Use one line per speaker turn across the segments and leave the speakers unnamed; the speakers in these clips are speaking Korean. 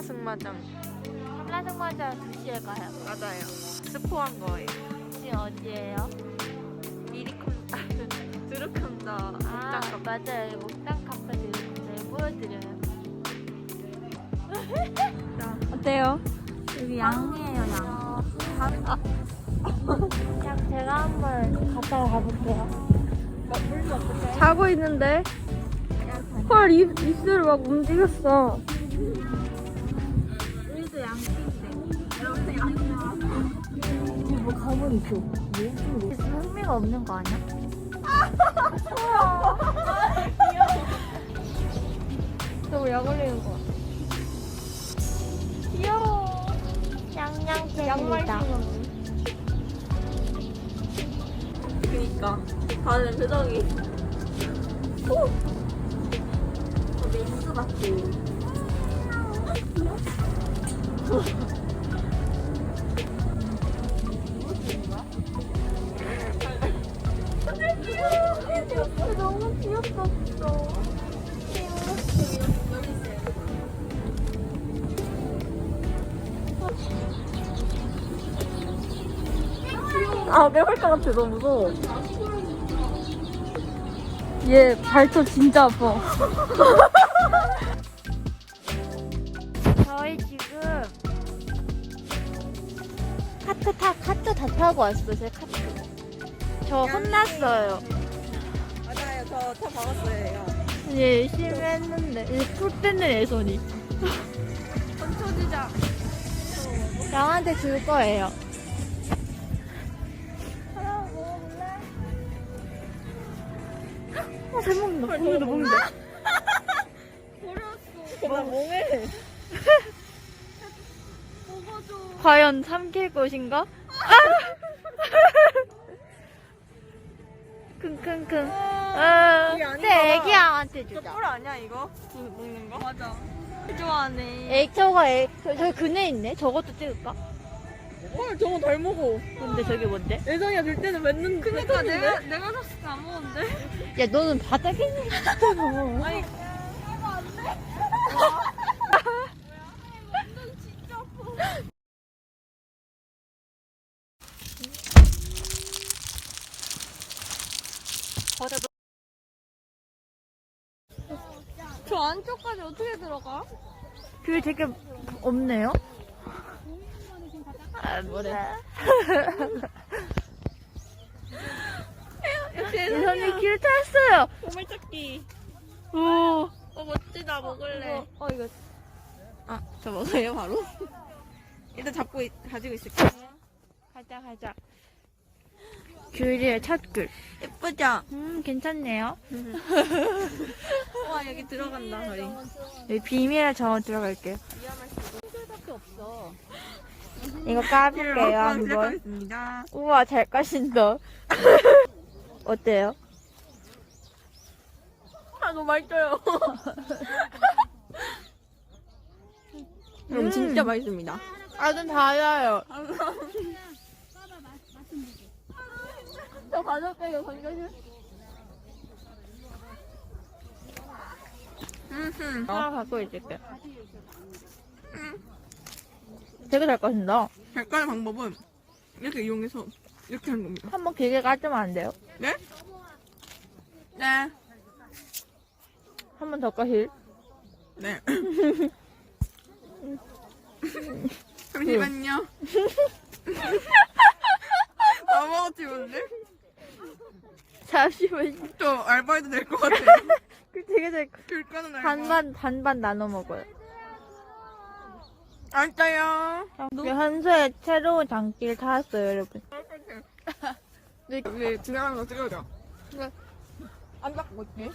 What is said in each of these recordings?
한라 승마장
한라승마자 2시에 가요.
맞아요. 스포한 거예요.
지금 어디예요?
미리콘 아, 드루콘더
아,
목장
맞아요. 목장 카페들 저희 보여드려요.
어때요? 여기 양이에요, 양.
그냥 제가 한번 갔다 가볼게요.
자고 있는데. 헐, 입, 입술 막 움직였어.
뭐 가만히 있어. 뭐? 흥미가 없는 거 아니야?
너무 약 올리는 거.
귀여워. 양양캔이다.
그니까 다들 표정이 오! 믹스 같
아, 매울 것 같아. 너무 무서워. 얘 발톱 진짜 아파.
카트 타 카트 다 타고 왔어. 제 카트. 저 혼났어요.
맞아요 저다 박았어요
예, 열심히 했는데 이제 풀 뜯는 애손이.
컨초지자
양한테 줄 거예요. 어, 잘 먹는다. 먹는다, 먹는다.
나 몽해
과연 삼킬 것인가? 킁킁킁. 아,
이게 아닌가
내
봐.
애기양한테
저
주자.
꿀 아니야 이거? 그 먹는 거? 맞아 좋아하네
애, 저거 애, 저, 저 그네 있네? 저것도 찍을까?
헐 저거 덜 먹어
근데 저게 뭔데?
예정이가 줄 때는 맺는 그니까 내가 내가 샀을 때 안 먹었는데
야, 너는 바닥에 있는 거
아니 저 안쪽까지 어떻게 들어가?
그게 되게 없네요? 아, 뭐래. 예선이 길 탔어요.
보물찾기
오.
어 멋지다 먹을래
어, 이거.
아저 먹어요 바로? 일단 잡고 있- 가지고 있을게요
가자, 가자. 귤이에요, 첫 귤.
예쁘죠?
음, 괜찮네요.
와 여기 들어간다 저희
여기 비밀에 저 들어갈게요.
밖에 없어
이거 까볼게요, 한번.
시작하겠습니다
우와, 잘 까신다. 어때요?
아 너무 맛있어요 음, 진짜 맛있습니다
아, 좀 달아요.
저 가져갈게요 건져줄 음,
하나 갖고 있을게요. 되게 잘 까신다.
갈 방법은 이렇게 이용해서 이렇게 하는 겁니다
한 번 길게 까주면 안 돼요?
네? 네
한 번 더 까실?
네. 잠시만요. 다 먹었지, 뭔데?
잠시만요.
저 알바해도 될 것 같아요.
그 되게 잘, 까-
귤가는 알바.
반반, 반반 나눠 먹어요.
안 짜요.
우리 한수의 새로운 장길 타왔어요, 여러분.
네, 왜 지나가는 거 찍어줘. 네. 안 닦고 있지?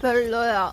별로야.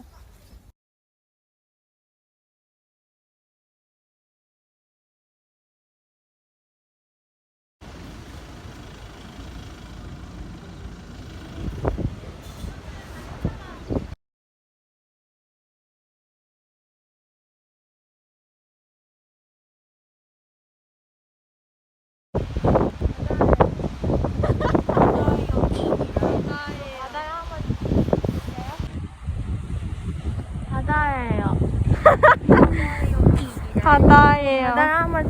바다예요. 한번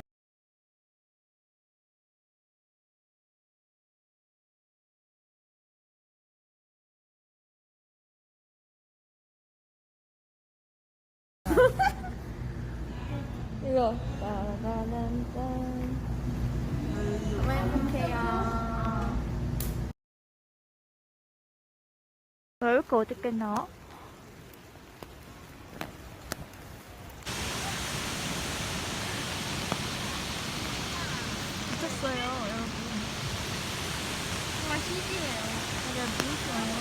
이거.
너무 행복해요. 여기가 어딨겠나? 미쳤어요, 여러분. 정말 신기해요. 제가 무서워요.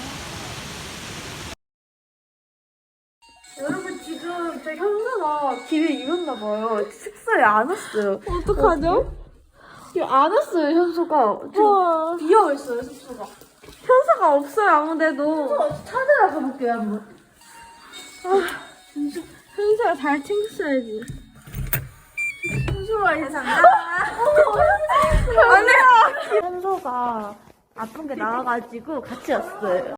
여러분 지금 저 현수가 길에 잃었나 봐요. 숙소에 안 왔어요.
어떡하죠?
지금 안 왔어요 현수가. 지금 비어 있어요 숙소가.
현사가 없어요, 아무데도.
어, 찾으러 가볼게요 한번.
현사가 잘 챙겼어야지.
현수가 세상에.
아니야!
현수가 아픈 게 나와가지고 같이 왔어요.